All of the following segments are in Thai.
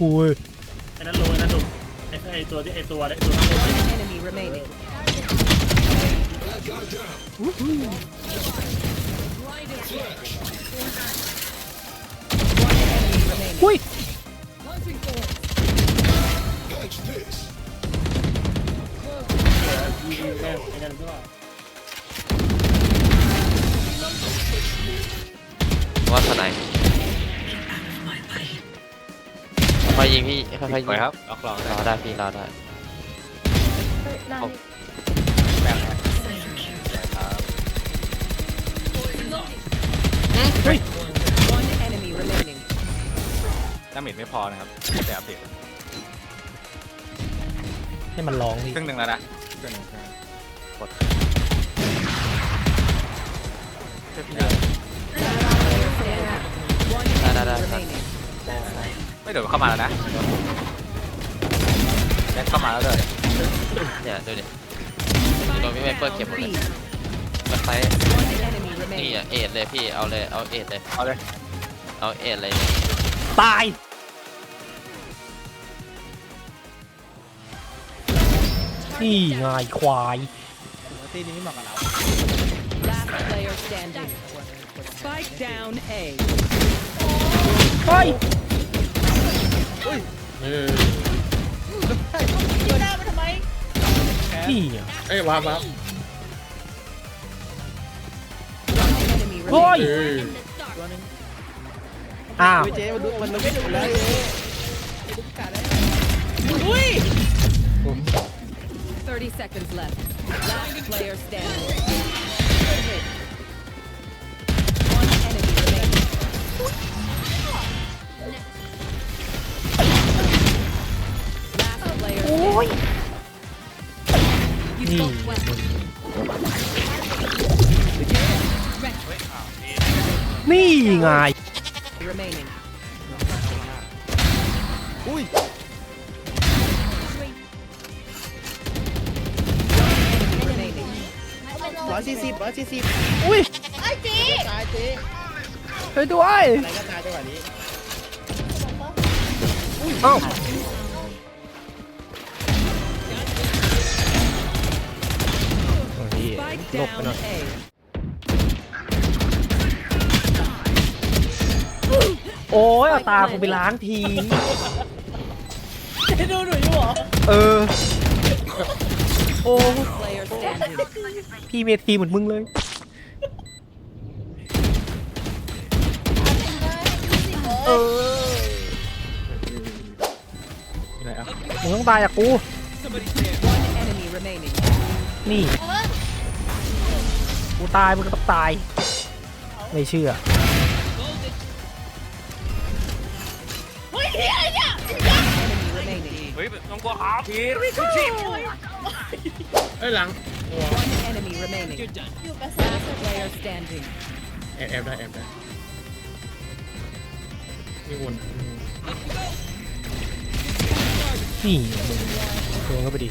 อุ้ยไอ้นั่นลงไอ้นั่นลงไอ้ไอ้ตัวที่ไอ้ตัวไอ้ตัวข้างบน One enemy remaining. One enemy remaining. อุ้ยยิงแม่งไอ้นั่นก็ว่าสไนป์ ค่อยยิงพี่ค่อยๆยิงสวยครับล็อกลองรได้อได้พี่รอได้แบ่งครับสวยครับ One enemy remaining. ดาเมจไม่พอนะครับแต่อัปเดตให้มันร้องพี่ครึ่งหนึ่งแล้วนะครึ่งหนึ่งใช่กด One ได้ได้ได้ enemy ครับ remaining. ไม่โดดเข้ามาแล้วนะแบ็คเข้ามาแล้วเลยเนี่ยดูดิโดนพี่ไม่เปิดเก็บหมดเลย B. มาไซ One enemy นี่ remaining. อะเอ็ดเลยพี่เอาเลยเอาเอ็ดเลยเอาเลยเอาเอ็ดเลยตาย นี่ไงควาย Last player standing. Spike down A. เฮ้ย อุ้ยเออยิงหน้ามันทำไมนี่อะเอ้ยวาร์ปวาร์ป enemy โอ้ remaining. ยเอ้ยตัวหนึงอ้าวเฮ้ยเจ๊มันดูมันไม่ดูเลยไอ้ดุ๊กกาได้อุ้ยผม 30 seconds left. Last player standing. One enemy remaining. Last player standing. You นี่ spoke well. นี่ไง Remaining. อุ้ย Enemy remaining. ร้อยสี่สิบร้อยสี่สิบอุ้ยตายเจ๊ช่วยด้วยอะไรก็ตายจังหวะนี้เอ้า หลบไปหน่อย down A. โอ้ยเอาตากูไปล้างที ดูหนูอยู่เหรอเออ โอ้ Player standing. พี่เมทีเหมือนมึงเลย เอออะไรอะมึงต้องตายจากกู One enemy remaining. นี่ กูตายมึงก็ต้องตาย ไม่เชื่อ Enemy remaining. เฮ้ยต้องกลัวครับพี่เอ้ยหลัง One enemy remaining. Last player standing. แอบแอบได้แอบได้นี่วนนี่มึงโดนเข้าไปดิ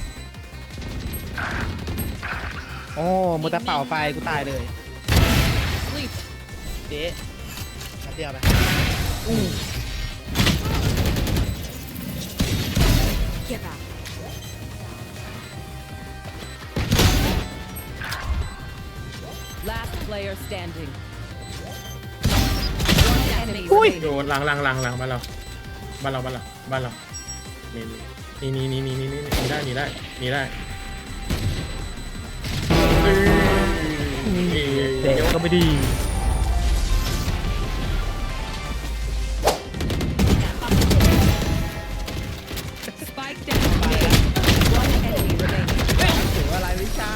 โอ้มุตะเป่าไฟกูตายเลยเจ๊นัดเดียวไปอู้ Get up. อุ้ยโดนหลังหลังหลังหลังบ้านเราบ้านเราบ้านเราบ้านเรานี่นี่นี่นี่นี่นี่หนีได้หนีได้หนี่ได้ เด็กก็ไม่ดีอะไรไม่ใช่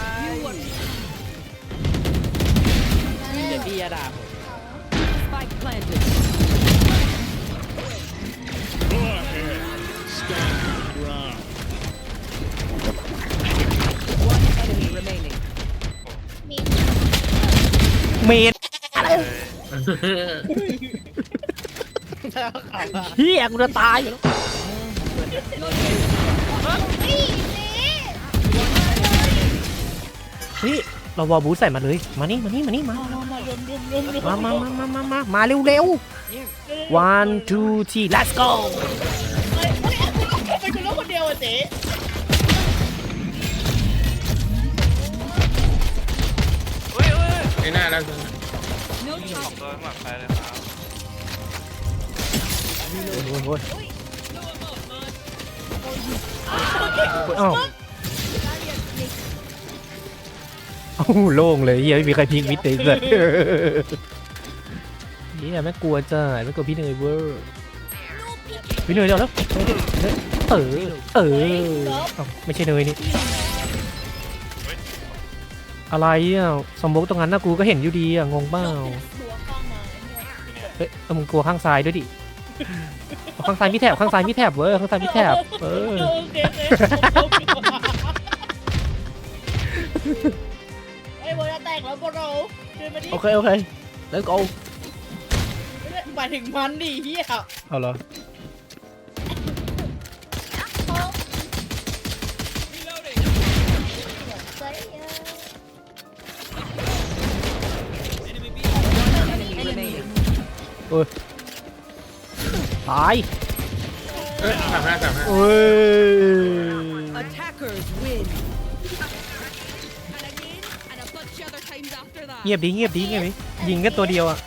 เดี๋ยวพี่จะด่าผม เฮียกูจะตายอยู่แล้วเฮ้ยเราวอลบูทใส่มาเลย มานี่มานี่มานี่มา มามามามามามามาเร็วเร็ว one two three let's go เฮ้ยเฮ้ยไอ้หน้าแล้ว No ออก charge. ตัวหมักไปเลยครับโอ้ยโอ้ยอ้าวเอ้าโล่งเลยเฮียไม่มีใครพิกมิดเลยเลยเฮียแม่งกลัวจ้าแม่งกลัวพี่เนยเวอร์พี่เนยเดี๋ยวแล้วเออเออเอ้าไม่ใช่เนยนี่ อะไรอะสมมติตรงนั้นนะกูก็เห็นอยู่ดีอะงงเปล่าหัวข้างมาเนี่ยเฮ้ยเอามึงกลัวข้างซ้ายด้วยดิเอาข้างซ้ายมีแถบข้างซ้ายมีแถบเว้ยข้างซ้ายมีแถบเออโอเคเจ๊ไอ้โบจะแตกแล้วโบเราเดินมาดิโอเคโอเคแล้วก็หมายถึงมันดิเฮียเอาเหรอ ตายเอ้ยสามห้าสามห้าเอ้ย Attackers win. And again, and a bunch of other times after that. เงียบดีเงียบดีเงียบดียิงแค่ตัวเดียวอะ